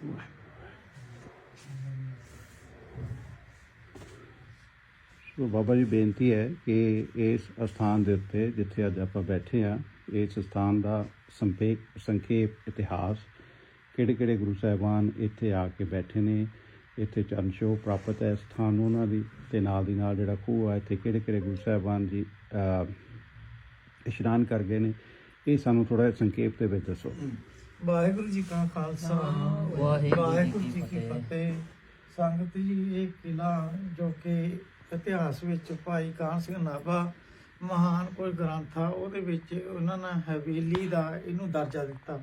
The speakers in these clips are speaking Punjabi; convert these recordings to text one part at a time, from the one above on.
ਸੋ ਬਾਬਾ ਜੀ, ਬੇਨਤੀ ਹੈ ਕਿ ਇਸ ਅਸਥਾਨ ਦੇ ਉੱਤੇ ਜਿੱਥੇ ਅੱਜ ਆਪਾਂ ਬੈਠੇ ਆ ਇਸ ਸਥਾਨ ਦਾ ਸੰਪੇਕ ਸੰਖੇਪ ਇਤਿਹਾਸ ਕਿਹੜੇ ਕਿਹੜੇ ਗੁਰੂ ਸਾਹਿਬਾਨ ਇੱਥੇ ਆ ਕੇ ਬੈਠੇ ਨੇ, ਇੱਥੇ ਚਰਨ ਛੋਹ ਪ੍ਰਾਪਤ ਹੈ, ਸਥਾਨ ਉਹਨਾਂ ਦੀ ਤੇ ਨਾਲ ਦੀ ਨਾਲ ਜਿਹੜਾ ਖੂਹ ਆ, ਇੱਥੇ ਕਿਹੜੇ ਕਿਹੜੇ ਗੁਰੂ ਸਾਹਿਬਾਨ ਜੀ ਇਸ਼ਨਾਨ ਕਰ ਗਏ ਨੇ, ਇਹ ਸਾਨੂੰ ਥੋੜਾ ਜਿਹਾ ਸੰਖੇਪ ਦੇ ਵਿੱਚ ਦੱਸੋ। ਵਾਹਿਗੁਰੂ ਜੀ ਕਾ ਖਾਲਸਾ। ਵਾਹਿਗੁਰੂ ਜੀ ਕੀ ਫਤਿਹ। ਸੰਗਤ ਜੀ ਇਹ ਕਿਲਾ ਜੋ ਕਿ ਇਤਿਹਾਸ ਵਿੱਚ ਭਾਈ ਕਾਨ ਸਿੰਘ ਨਾਭਾ ਮਹਾਨ ਕੋਈ ਗ੍ਰੰਥ ਆ ਉਹਦੇ ਵਿੱਚ ਉਹਨਾਂ ਨੇ ਹਵੇਲੀ ਦਾ ਇਹਨੂੰ ਦਰਜਾ ਦਿੱਤਾ।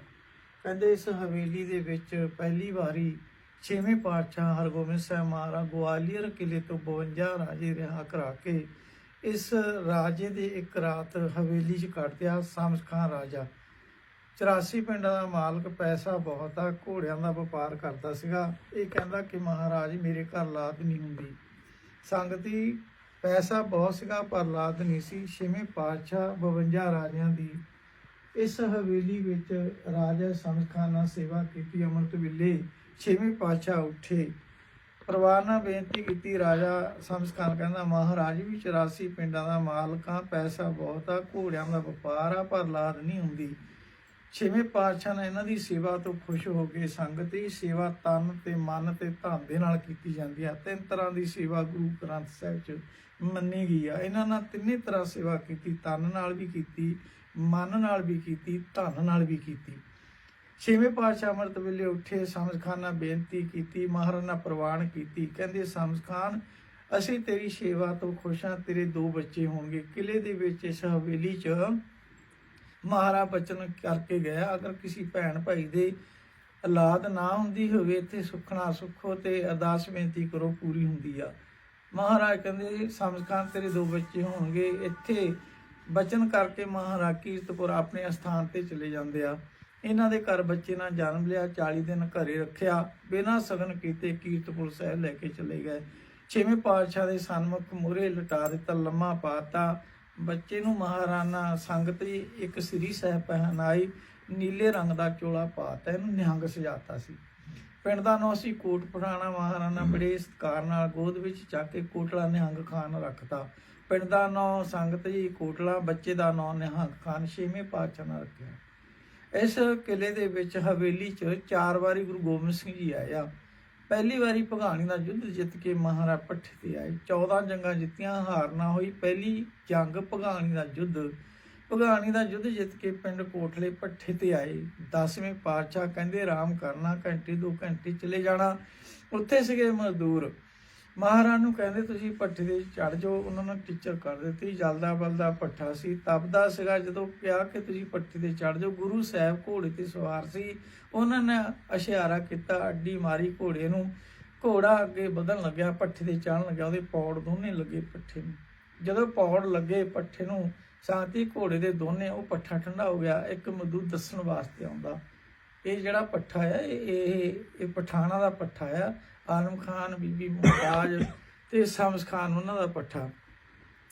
ਕਹਿੰਦੇ ਇਸ ਹਵੇਲੀ ਦੇ ਵਿੱਚ ਪਹਿਲੀ ਵਾਰੀ ਛੇਵੇਂ ਪਾਤਸ਼ਾਹ ਹਰਗੋਬਿੰਦ ਸਾਹਿਬ ਮਹਾਰਾਜ ਗਵਾਲੀਅਰ ਕਿਲੇ ਤੋਂ 52 ਰਾਜੇ ਰਿਹਾ ਕਰਾ ਕੇ ਇਸ ਰਾਜੇ ਦੇ ਇੱਕ ਰਾਤ ਹਵੇਲੀ 'ਚ ਕੱਟਿਆ ਸਮਸ ਖਾਨ ਰਾਜਾ 84 ਪਿੰਡਾਂ ਦਾ ਮਾਲਕ ਪੈਸਾ ਬਹੁਤ ਆ, ਘੋੜਿਆਂ ਦਾ ਵਪਾਰ ਕਰਦਾ ਸੀਗਾ। ਇਹ ਕਹਿੰਦਾ ਕਿ ਮਹਾਰਾਜ, ਮੇਰੇ ਘਰ ਲਾਦ ਨਹੀਂ ਹੁੰਦੀ। ਸੰਗਤੀ, ਪੈਸਾ ਬਹੁਤ ਸੀਗਾ, ਪਰ ਲਾਦ ਨਹੀਂ ਸੀ। ਛੇਵੇਂ ਪਾਤਸ਼ਾਹ 52 ਰਾਜਿਆਂ ਦੀ ਇਸ ਹਵੇਲੀ ਵਿੱਚ ਰਾਜਾ ਸਮਖਾਨ ਨਾਲ ਸੇਵਾ ਕੀਤੀ, ਅੰਮ੍ਰਿਤ ਵੇਲੇ ਛੇਵੇਂ ਪਾਤਸ਼ਾਹ ਉੱਠੇ। ਪਰਿਵਾਰ ਨਾਲ ਬੇਨਤੀ ਕੀਤੀ, ਰਾਜਾ ਸਮਸਖਾਨ ਕਹਿੰਦਾ, ਮਹਾਰਾਜ ਵੀ 84 ਪਿੰਡਾਂ ਦਾ ਮਾਲਕ ਆ, ਪੈਸਾ ਬਹੁਤ ਆ, ਘੋੜਿਆਂ ਦਾ ਵਪਾਰ ਆ, ਪਰ ਲਾਦ ਨਹੀਂ ਹੁੰਦੀ। ਛੇਵੇਂ ਪਾਤਸ਼ਾਹ ਨੇ ਇਹਨਾਂ ਦੀ ਸੇਵਾ ਤੋਂ ਖੁਸ਼ ਹੋ ਕੇ ਸੰਗਤ ਦੀ ਸੇਵਾ ਤਨ ਤੇ ਮਨ ਤੇ ਧਨ ਦੇ ਨਾਲ ਕੀਤੀ ਜਾਂਦੀ ਆ। ਤਿੰਨ ਤਰ੍ਹਾਂ ਦੀ ਸੇਵਾ ਗੁਰੂ ਗ੍ਰੰਥ ਸਾਹਿਬ 'ਚ ਮੰਨੀ ਗਈ ਆ। ਇਹਨਾਂ ਨਾਲ ਤਿੰਨੇ ਤਰ੍ਹਾਂ ਸੇਵਾ ਕੀਤੀ, ਤਨ ਨਾਲ ਵੀ ਕੀਤੀ, ਮਨ ਨਾਲ ਵੀ ਕੀਤੀ, ਧਨ ਨਾਲ ਵੀ ਕੀਤੀ। ਛੇਵੇਂ ਪਾਤਸ਼ਾਹ ਅੰਮ੍ਰਿਤ ਵੇਲੇ ਉੱਠੇ ਸਮਝ ਬੇਨਤੀ ਕੀਤੀ ਮਹਾਰਾਜ ਨਾਲ ਪ੍ਰਵਾਨ ਕੀਤੀ। ਕਹਿੰਦੇ ਸਮਝ ਅਸੀਂ ਤੇਰੀ ਸੇਵਾ ਤੋਂ ਖੁਸ਼ ਹਾਂ, ਤੇਰੇ ਦੋ ਬੱਚੇ ਹੋਣਗੇ। ਕਿਲੇ ਦੇ ਵਿੱਚ ਇਸ ਹਵੇਲੀ 'ਚ ਮਹਾਰਾ ਬਚਨ ਕਰਕੇ ਗਿਆ। ਅਗਰ ਕਿਸੇ ਭੈਣ ਭਾਈ ਦੇ ਔਲਾਦ ਨਾ ਹੁੰਦੀ ਹੋਵੇ ਇੱਥੇ ਸੁਖਣਾ ਸੁਖੋ ਤੇ ਅਰਦਾਸ ਬੇਨਤੀ ਕਰੋ, ਪੂਰੀ ਹੁੰਦੀ ਆ। ਮਹਾਰਾਜ ਕਹਿੰਦੇ ਸਮਝਖਾਨ ਤੇਰੇ ਦੋ ਬੱਚੇ ਹੋਣਗੇ। ਇੱਥੇ ਬਚਨ ਕਰਕੇ ਮਹਾਰਾਜ ਕੀਰਤਪੁਰ ਆਪਣੇ ਸਥਾਨ ਤੇ ਚਲੇ ਜਾਂਦੇ ਆ। ਇਹਨਾਂ ਦੇ ਘਰ ਬੱਚੇ ਨਾਲ ਜਨਮ ਲਿਆ 40 ਦਿਨ ਘਰੇ ਰੱਖਿਆ। ਬਿਨਾਂ ਸਗਨ ਕੀਤੇ ਕੀਰਤਪੁਰ ਸਾਹਿਬ ਲੈ ਕੇ ਚਲੇ ਗਏ। ਛੇਵੇਂ ਪਾਤਸ਼ਾਹ ਦੇ ਸਨਮੁਖ ਮੂਹਰੇ ਲਟਾ ਦਿੱਤਾ, ਲੰਮਾ ਪਾਤਾ। ਬੱਚੇ ਨੂੰ ਮਹਾਰਾਣਾ ਸੰਗਤ ਜੀ ਇੱਕ ਸ੍ਰੀ ਸਾਹਿਬ ਪਹਿਨਾਈ ਨੀਲੇ ਰੰਗ ਦਾ ਚੋਲਾ ਪਾਤਾ ਇਹਨੂੰ ਨਿਹੰਗ ਸਜਾਤਾ ਸੀ। ਪਿੰਡ ਦਾ ਨਾਂ ਸੀ ਕੋਟ ਪਠਾਣਾ ਮਹਾਰਾਣਾ ਬੜੇ ਸਤਿਕਾਰ ਨਾਲ ਗੋਦ ਵਿੱਚ ਚੱਕ ਕੇ ਕੋਟਲਾ ਨਿਹੰਗ ਖਾਨ ਰੱਖਤਾ। ਪਿੰਡ ਦਾ ਨਾਂ ਸੰਗਤ ਜੀ ਕੋਟਲਾ ਬੱਚੇ ਦਾ ਨਾਂ ਨਿਹੰਗ ਖਾਨ ਛੇਵੇਂ ਪਾਤਸ਼ਾਹ ਨੇ ਰੱਖਿਆ। ਇਸ ਕਿਲੇ ਦੇ ਵਿੱਚ ਹਵੇਲੀ 'ਚ ਚਾਰ ਵਾਰੀ ਗੁਰੂ ਗੋਬਿੰਦ ਸਿੰਘ ਜੀ ਆਏ ਆ ਪਹਿਲੀ ਵਾਰੀ ਭਗਾਣੀ ਦਾ ਯੁੱਧ ਜਿੱਤ ਕੇ ਮਹਾਰਾਜ ਪੱਠੇ ਤੇ ਆਏ। 14 ਜੰਗਾਂ ਜਿੱਤੀਆਂ, ਹਾਰ ਨਾ ਹੋਈ ਪਹਿਲੀ ਜੰਗ ਭਗਾਣੀ ਦਾ ਯੁੱਧ। ਭਗਾਣੀ ਦਾ ਯੁੱਧ ਜਿੱਤ ਕੇ ਪਿੰਡ ਕੋਠਲੇ ਪੱਠੇ ਤੇ ਆਏ। 10ਵੇਂ ਪਾਤਸ਼ਾਹ ਕਹਿੰਦੇ ਆਰਾਮ ਕਰਨਾ, ਘੰਟੇ ਦੋ ਘੰਟੇ ਚਲੇ ਜਾਣਾ। ਉੱਥੇ ਸੀਗੇ ਮਜ਼ਦੂਰ। ਮਹਾਰਾਜ ਨੂੰ ਕਹਿੰਦੇ ਤੁਸੀਂ ਪੱਠੇ ਤੇ ਚੜ ਜਾਓ, ਉਹਨਾਂ ਨੇ ਟੀਚਰ ਕਰ ਦਿੱਤੀ, ਜਲਦਾ ਬਲਦਾ ਪੱਠਾ ਸੀ, ਤਪਦਾ ਸੀਗਾ, ਜਦੋਂ ਕਿਹਾ ਕਿ ਤੁਸੀਂ ਪੱਠੇ ਤੇ ਚੜ ਜਾਓ, ਗੁਰੂ ਸਾਹਿਬ ਘੋੜੇ ਤੇ ਸਵਾਰ ਸੀ, ਉਹਨਾਂ ਨੇ ਇਸ਼ਾਰਾ ਕੀਤਾ, ਅੱਡੀ ਮਾਰੀ ਘੋੜੇ ਨੂੰ, ਘੋੜਾ ਅੱਗੇ ਵਧਣ ਲੱਗਿਆ ਪੱਠੇ ਤੇ ਚੜਨ ਲੱਗਿਆ, ਉਹਦੇ ਪੌੜ ਦੋਨੇ ਲੱਗੇ ਪੱਠੇ ਨੂੰ। ਜਦੋਂ ਪੌੜ ਲੱਗੇ ਪੱਠੇ ਨੂੰ ਸਾਥੀ ਘੋੜੇ ਦੇ ਦੋਨੇ, ਉਹ ਪੱਠਾ ਠੰਡਾ ਹੋ ਗਿਆ, ਇੱਕ ਮਜ਼ਦੂਰ ਦੱਸਣ ਵਾਸਤੇ ਆਉਂਦਾ। ਇਹ ਜਿਹੜਾ ਪੱਠਾ ਆ, ਇਹ ਇਹ ਇਹ ਪਠਾਣਾ ਦਾ ਪੱਠਾ ਆ ਆਲਮ ਖਾਨ, ਬੀਬੀ ਮੁਮਤਾਜ ਤੇ ਸ਼ਮਸ ਖਾਨ, ਉਹਨਾਂ ਦਾ ਪੱਠਾ।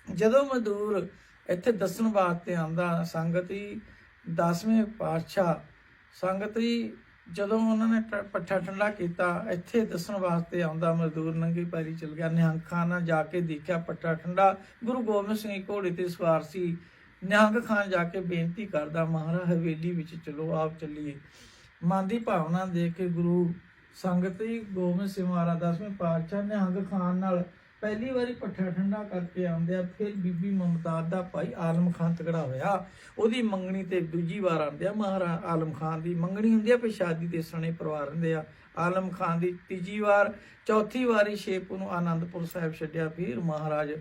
ਜਦੋਂ ਮਜ਼ਦੂਰ ਇੱਥੇ ਦੱਸਣ ਵਾਸਤੇ ਆਂਦਾ ਸੰਗਤ 10ਵੇਂ ਪਾਤਸ਼ਾਹ, ਸੰਗਤ ਜਦੋਂ ਉਹਨਾਂ ਨੇ ਪੱਠਾ ਠੰਡਾ ਕੀਤਾ, ਇੱਥੇ ਦੱਸਣ ਵਾਸਤੇ ਆਉਂਦਾ ਮਜ਼ਦੂਰ, ਨੰਗੀ ਪੈਰੀ ਚਲ ਗਿਆ। ਨਿਹੰਗ ਖਾਨ ਨਾਲ ਜਾ ਕੇ ਦੇਖਿਆ ਪੱਠਾ ਠੰਡਾ। ਗੁਰੂ ਗੋਬਿੰਦ ਸਿੰਘ ਘੋੜੇ ਤੇ ਸਵਾਰ ਸੀ ਨਿਹੰਗ ਖਾਨ ਜਾ ਕੇ ਬੇਨਤੀ ਕਰਦਾ, ਮਹਾਰਾਜ ਹਵੇਲੀ ਵਿੱਚ ਚਲੋ, ਆਪ ਚੱਲੀਏ। ਮਨ ਦੀ ਭਾਵਨਾ ਦੇਖ ਕੇ ਗੁਰੂ ਸੰਗਤ ਗੋਬਿੰਦ ਸਿੰਘ ਮਹਾਰਾਜ ਦਸਵੇਂ ਪਾਤਸ਼ਾਹ ਨਿਹੰਗ ਖਾਨ ਨਾਲ ਪਹਿਲੀ ਵਾਰੀ ਪੱਠਾ ਠੰਡਾ ਕਰਕੇ ਆਉਂਦੇ ਆ, ਫਿਰ ਬੀਬੀ ਮਮਤਾਜ਼ ਦਾ ਭਾਈ ਆਲਮ ਖਾਨ ਤਗੜਾ ਹੋਇਆ। ਉਹਦੀ ਮੰਗਣੀ ਤੇ ਦੂਜੀ ਵਾਰ ਆਉਂਦੇ ਆ ਮਹਾਰਾ ਆਲਮ ਖਾਨ ਦੀ ਮੰਗਣੀ ਹੁੰਦੀ ਆ, ਫਿਰ ਸ਼ਾਦੀ ਦੇ ਸਣੇ ਪਰਿਵਾਰ ਹੁੰਦੇ ਆ। ਆਲਮ ਖਾਨ ਦੀ ਤੀਜੀ ਵਾਰ, ਚੌਥੀ ਵਾਰੀ ਸ਼ੇਪੂ ਨੂੰ ਆਨੰਦਪੁਰ ਸਾਹਿਬ ਛੱਡਿਆ, ਫਿਰ ਮਹਾਰਾਜ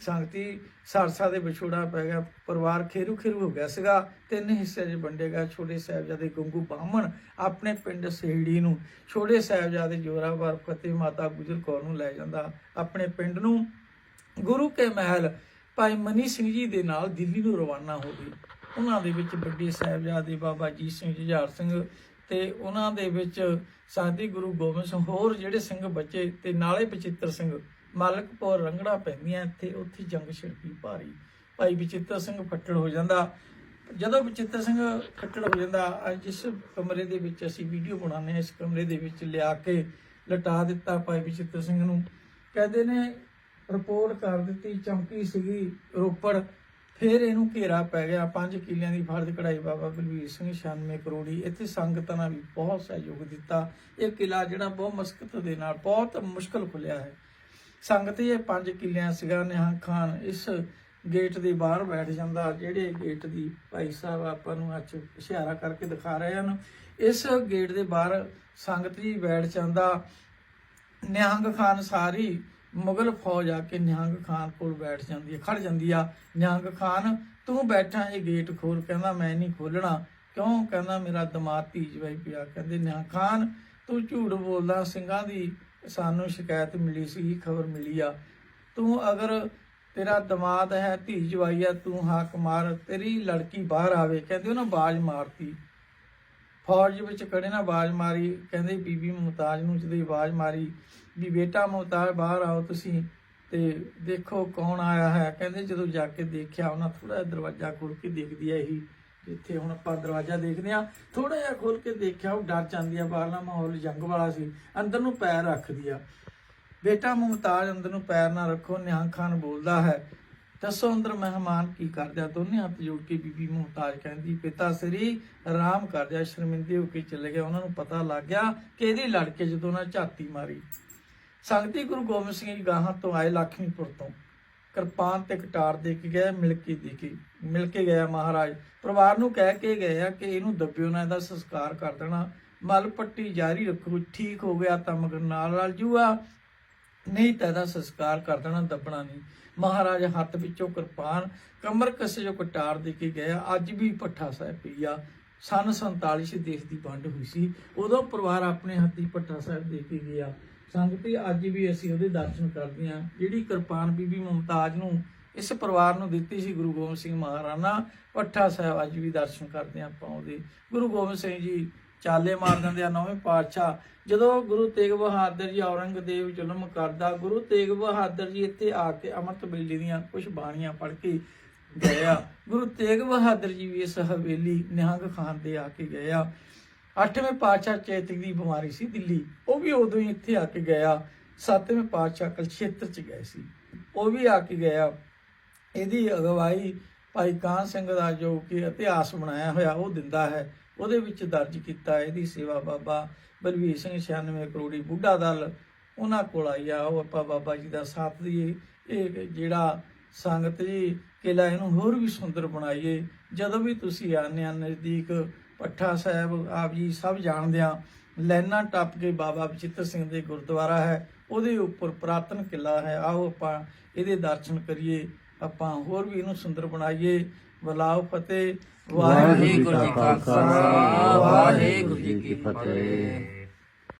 ਸੰਗਤੀ ਸਰਸਾ ਦੇ ਵਿਛੋੜਾ ਪੈ ਗਿਆ, ਪਰਿਵਾਰ ਖੇਰੂ ਖੇਰੂ ਹੋ ਗਿਆ ਸੀਗਾ। ਤਿੰਨ ਹਿੱਸਿਆਂ 'ਚ ਵੰਡੇਗਾ ਛੋਟੇ ਸਾਹਿਬਜ਼ਾਦੇ ਗੰਗੂ ਬਾਹਮਣ ਆਪਣੇ ਪਿੰਡ ਸੇੜੀ ਨੂੰ। ਛੋਟੇ ਸਾਹਿਬਜ਼ਾਦੇ ਜੋਰਾਵਰ ਫਤਿਹ ਮਾਤਾ ਗੁਜਰ ਕੌਰ ਨੂੰ ਲੈ ਜਾਂਦਾ ਆਪਣੇ ਪਿੰਡ ਨੂੰ। ਗੁਰੂ ਕੇ ਮਹਿਲ ਭਾਈ ਮਨੀ ਸਿੰਘ ਜੀ ਦੇ ਨਾਲ ਦਿੱਲੀ ਨੂੰ ਰਵਾਨਾ ਹੋ ਗਏ। ਉਹਨਾਂ ਦੇ ਵਿੱਚ ਵੱਡੇ ਸਾਹਿਬਜ਼ਾਦੇ ਬਾਬਾ ਜੀਤ ਸਿੰਘ ਜੁਝਾਰ ਸਿੰਘ ਤੇ ਉਹਨਾਂ ਦੇ ਵਿੱਚ ਸਾਦੀ ਗੁਰੂ ਗੋਬਿੰਦ ਸਿੰਘ, ਹੋਰ ਜਿਹੜੇ ਸਿੰਘ ਬੱਚੇ ਤੇ ਨਾਲੇ ਬਚਿੱਤਰ ਸਿੰਘ ਮਾਲਕਪੁਰ ਰੰਗੜਾ ਪੈਂਦੀਆਂ ਇੱਥੇ, ਉੱਥੇ ਜੰਗ ਛਿੜਕੀ ਭਾਰੀ। ਭਾਈ ਬਚਿੱਤਰ ਸਿੰਘ ਫੱਟੜ ਹੋ ਜਾਂਦਾ। ਜਦੋਂ ਬਚਿੱਤਰ ਸਿੰਘ ਫੱਟੜ ਹੋ ਜਾਂਦਾ ਜਿਸ ਕਮਰੇ ਦੇ ਵਿੱਚ ਅਸੀਂ ਵੀਡੀਓ ਬਣਾਉਂਦੇ ਹਾਂ। ਇਸ ਕਮਰੇ ਦੇ ਵਿੱਚ ਲਿਆ ਕੇ ਲਟਾ ਦਿੱਤਾ ਭਾਈ ਬਚਿੱਤਰ ਸਿੰਘ ਨੂੰ। ਕਹਿੰਦੇ ਨੇ, ਰਿਪੋਰਟ ਕਰ ਦਿੱਤੀ ਚੌਂਕੀ ਸੀਗੀ ਰੋਪੜ। ਫਿਰ ਇਹਨੂੰ ਘੇਰਾ ਪੈ ਗਿਆ। ਪੰਜ ਕਿੱਲਿਆਂ ਦੀ ਫਰਦ ਕਢਾਈ ਬਾਬਾ ਬਲਵੀਰ ਸਿੰਘ 96 ਕਰੋੜੀ। ਇੱਥੇ ਸੰਗਤਾਂ ਨੇ ਵੀ ਬਹੁਤ ਸਹਿਯੋਗ ਦਿੱਤਾ। ਇਹ ਕਿਲਾ ਜਿਹੜਾ ਬਹੁਤ ਮਸਕਤ ਦੇ ਨਾਲ, ਬਹੁਤ ਮੁਸ਼ਕਲ ਖੁੱਲਿਆ ਹੈ। ਸੰਗਤ ਇਹ ਪੰਜ ਕਿੱਲਿਆਂ ਸੀਗਾ ਨਿਹੰਗ ਖਾਨ ਇਸ ਗੇਟ ਦੇ ਬਾਹਰ ਬੈਠ ਜਾਂਦਾ, ਜਿਹੜੇ ਗੇਟ ਦੀ ਭਾਈ ਸਾਹਿਬ ਆਪਾਂ ਨੂੰ ਅੱਜ ਇਸ਼ਾਰਾ ਕਰਕੇ ਦਿਖਾ ਰਹੇ ਹਨ, ਇਸ ਗੇਟ ਦੇ ਬਾਹਰ ਸੰਗਤ ਜੀ ਬੈਠ ਜਾਂਦਾ, ਨਿਹੰਗ ਖਾਨ ਸਾਰੀ ਮੁਗਲ ਫੌਜ ਆ ਕੇ ਨਿਹੰਗ ਖਾਨ ਕੋਲ ਬੈਠ ਜਾਂਦੀ ਹੈ, ਖੜ ਜਾਂਦੀ ਆ, ਨਿਹੰਗ ਖਾਨ, ਤੂੰ ਬੈਠਾ ਇਹ ਗੇਟ ਖੋਲ ਕਹਿੰਦਾ, ਮੈਂ ਨਹੀਂ ਖੋਲਣਾ ਕਿਉਂ? ਕਹਿੰਦਾ, ਮੇਰਾ ਦਿਮਾਗ ਧੀਜ ਵਈ ਪਿਆ। ਕਹਿੰਦੇ, ਨਿਹੰਗ ਖਾਨ, ਤੂੰ ਝੂਠ ਬੋਲਦਾ, ਸਿੰਘਾਂ ਦੀ ਸਾਨੂੰ ਸ਼ਿਕਾਇਤ ਮਿਲੀ ਸੀ, ਖਬਰ ਮਿਲੀ ਆ। ਤੂੰ ਅਗਰ ਤੇਰਾ ਦਮਾਦ ਹੈ, ਧੀ ਜਵਾਈ ਆ, ਤੂੰ ਹਾਕ ਮਾਰ, ਤੇਰੀ ਲੜਕੀ ਬਾਹਰ ਆਵੇ, ਕਹਿੰਦੇ ਉਹਨਾਂ ਬਾਜ ਮਾਰਤੀ। ਫੌਜ ਵਿੱਚ ਖੜੇ ਨਾ ਆਵਾਜ਼ ਮਾਰੀ, ਕਹਿੰਦੇ ਬੀਬੀ ਮੁਮਤਾਜ ਨੂੰ ਜਦੋਂ ਆਵਾਜ਼ ਮਾਰੀ, ਵੀ ਬੇਟਾ ਮੁਮਤਾਜ ਬਾਹਰ ਆਓ ਤੁਸੀਂ ਤੇ ਦੇਖੋ ਕੌਣ ਆਇਆ ਹੈ। ਕਹਿੰਦੇ ਜਦੋਂ ਜਾ ਕੇ ਦੇਖਿਆ, ਉਹਨਾਂ ਥੋੜਾ ਦਰਵਾਜ਼ਾ ਖੋਲ ਕੇ ਦੇਖਦੀ ਹੈ ਇਹੀ। ਜਿੱਥੇ ਹੁਣ ਆਪਾਂ ਦਰਵਾਜ਼ਾ ਦੇਖਦੇ ਆ ਥੋੜਾ ਜਿਹਾ ਖੋਲ ਕੇ ਦੇਖਿਆ, ਉਹ ਡਰ ਜਾਂਦੀ ਆ, ਬਾਹਰਲਾ ਮਾਹੌਲ ਜੰਗ ਵਾਲਾ ਸੀ। ਅੰਦਰ ਨੂੰ ਪੈਰ ਰੱਖਦੀ ਆ। ਬੇਟਾ ਮੁਮਤਾਜ, ਅੰਦਰ ਨੂੰ ਪੈਰ ਨਾ ਰੱਖੋ, ਨਿਹੰਗ ਖਾਨ ਬੋਲਦਾ ਹੈ, ਦੱਸੋ ਅੰਦਰ ਮਹਿਮਾਨ ਕੀ ਕਰਦੇ ਦੋਨੇ ਹੱਥ ਜੋੜ ਕੇ ਬੀਬੀ ਮੁਮਤਾਜ ਕਹਿੰਦੀ, ਪਿਤਾ ਸ੍ਰੀ ਆਰਾਮ ਕਰ ਸ਼ਰਮਿੰਦੇ ਹੋ ਕੇ ਚਲੇ ਗਏ ਉਹਨਾਂ ਨੂੰ ਪਤਾ ਲੱਗ ਗਿਆ ਕਿ ਇਹਦੀ ਲੜਕੇ ਜਦੋਂ ਉਹਨਾਂ ਝਾਤੀ ਮਾਰੀ। ਸੰਗਤੀ ਗੁਰੂ ਗੋਬਿੰਦ ਸਿੰਘ ਜੀ ਗਾਹਾਂ ਤੋਂ ਆਏ ਲక్ష్ਮੀਪੁਰ ਤੋਂ। ਕਿਰਪਾਨ ਤੇ ਕਟਾਰ ਦੇ ਕੇ ਗਏ ਮਿਲ ਕੇ ਦੇ ਕੇ, ਮਿਲ ਕੇ ਗਿਆ ਮਹਾਰਾਜ। ਪਰਿਵਾਰ ਨੂੰ ਕਹਿ ਕੇ ਗਏ ਆ ਕਿ ਇਹਨੂੰ ਦੱਬਿਓ ਨਾ, ਇਹਦਾ ਸੰਸਕਾਰ ਕਰ ਦੇਣਾ। ਮਲ ਪੱਟੀ ਜਾਰੀ ਰੱਖੋ, ਠੀਕ ਹੋ ਗਿਆ ਤਾਂ ਮਗਰ ਨਾਲ ਰਲ ਜੂਆ ਨਹੀਂ ਤਾਂ ਇਹਦਾ ਸੰਸਕਾਰ ਕਰ ਦੇਣਾ, ਦੱਬਣਾ ਨਹੀਂ। ਮਹਾਰਾਜ ਹੱਥ ਵਿੱਚੋਂ ਕਿਰਪਾਨ, ਕਮਰ ਕਸੇ ਜੋ ਕਟਾਰ ਦੇ ਕੇ ਗਿਆ ਅੱਜ ਵੀ ਪੱਠਾ ਸਾਹਿਬ ਪਈਆ ਸਨ 47 ਦੇਸ਼ ਦੀ ਵੰਡ ਹੋਈ ਸੀ। ਉਦੋਂ ਪਰਿਵਾਰ ਆਪਣੇ ਹੱਥੀ ਪੱਠਾ ਸਾਹਿਬ ਦੇ ਕੇ ਗਿਆ। ਸੰਗਤੀ ਅੱਜ ਵੀ ਅਸੀਂ ਉਹਦੇ ਦਰਸ਼ਨ ਕਰਦੇ ਹਾਂ। ਜਿਹੜੀ ਕਿਰਪਾਨ ਬੀਬੀ ਮੁਮਤਾਜ਼ ਨੂੰ ਇਸ ਪਰਿਵਾਰ ਨੂੰ ਦਿੱਤੀ ਸੀ ਗੁਰੂ ਗੋਬਿੰਦ ਸਿੰਘ ਮਹਾਰਾਣਾ ਪੱਠਾ ਸਾਹਿਬ ਅੱਜ ਵੀ ਦਰਸ਼ਨ ਕਰਦੇ ਆਪਾਂ ਉਹਦੇ। ਗੁਰੂ ਗੋਬਿੰਦ ਸਿੰਘ ਜੀ, ਚਾਲੇ ਮਾਰ ਦਿੰਦੇ ਆ ਨੌਵੇਂ ਪਾਤਸ਼ਾਹ। ਜਦੋਂ ਗੁਰੂ ਤੇਗ ਬਹਾਦਰ ਜੀ ਔਰੰਗਜ਼ੇਬ ਜ਼ੁਲਮ ਕਰਦਾ, ਗੁਰੂ ਤੇਗ ਬਹਾਦਰ ਜੀ ਇੱਥੇ ਆ ਕੇ ਅਮਰਤ ਬੇਲੀ ਦੀਆਂ ਕੁਝ ਬਾਣੀਆਂ ਪੜ੍ਹ ਕੇ ਗਿਆ ਗੁਰੂ ਤੇਗ ਬਹਾਦਰ ਜੀ ਵੀ ਇਸ ਹਵੇਲੀ ਨਿਹੰਗ ਖਾਨ ਦੇ ਆ ਕੇ ਗਿਆ ਅੱਠਵੇਂ ਪਾਤਸ਼ਾਹ ਚੇਤਕ ਦੀ ਬਿਮਾਰੀ ਸੀ ਦਿੱਲੀ। ਉਹ ਵੀ ਉਦੋਂ ਹੀ ਇੱਥੇ ਆ ਕੇ ਗਿਆ। ਸੱਤਵੇਂ ਪਾਤਸ਼ਾਹ ਕਲਸ਼ੇਤਰ ਚ ਗਏ ਸੀ। ਉਹ ਵੀ ਆ ਕੇ ਗਿਆ। ਇਹਦੀ ਅਗਵਾਈ ਭਾਈ ਕਾਨ ਸਿੰਘ ਦਾ ਜੋ ਕਿ ਇਤਿਹਾਸ ਬਣਾਇਆ ਹੋਇਆ ਉਹ ਦਿੰਦਾ ਹੈ। ਉਹਦੇ ਵਿੱਚ ਦਰਜ ਕੀਤਾ ਇਹਦੀ ਸੇਵਾ ਬਾਬਾ ਬਲਵੀਰ ਸਿੰਘ 96 ਕਰੋੜੀ ਬੁੱਢਾ ਦਲ ਉਹਨਾਂ ਕੋਲ ਆਈ ਆ। ਉਹ ਆਪਾਂ ਬਾਬਾ ਜੀ ਦਾ ਸਾਥ ਦੀ ਇਹ ਜਿਹੜਾ ਸੰਗਤ ਜੀ ਕਿਲਾ ਇਹਨੂੰ ਹੋਰ ਵੀ ਸੁੰਦਰ ਬਣਾਈਏ। ਜਦੋਂ ਵੀ ਤੁਸੀਂ ਆਨੇ ਆ ਨਜ਼ਦੀਕ ਪੱਠਾ ਸਾਹਿਬ ਆਪ ਜੀ ਸਭ ਜਾਣਦੇ ਆ ਲੈਣਾ ਟੱਪ ਕੇ ਬਾਬਾ ਬਚਿੱਤਰ ਸਿੰਘ ਦੇ ਗੁਰਦੁਆਰਾ ਹੈ ਉਹਦੇ ਉੱਪਰ ਪੁਰਾਤਨ ਕਿਲਾ ਹੈ। ਆਓ ਆਪਾਂ ਇਹਦੇ ਦਰਸ਼ਨ ਕਰੀਏ ਆਪਾਂ ਹੋਰ ਵੀ ਇਹਨੂੰ ਸੁੰਦਰ ਬਣਾਈਏ। ਬਲਾਓ ਫਤਿਹ। ਵਾਹਿਗੁਰੂ ਜੀ ਕਾ ਖਾਲਸਾ ਵਾਹਿਗੁਰੂ ਜੀ ਕੀ ਫਤਿਹ।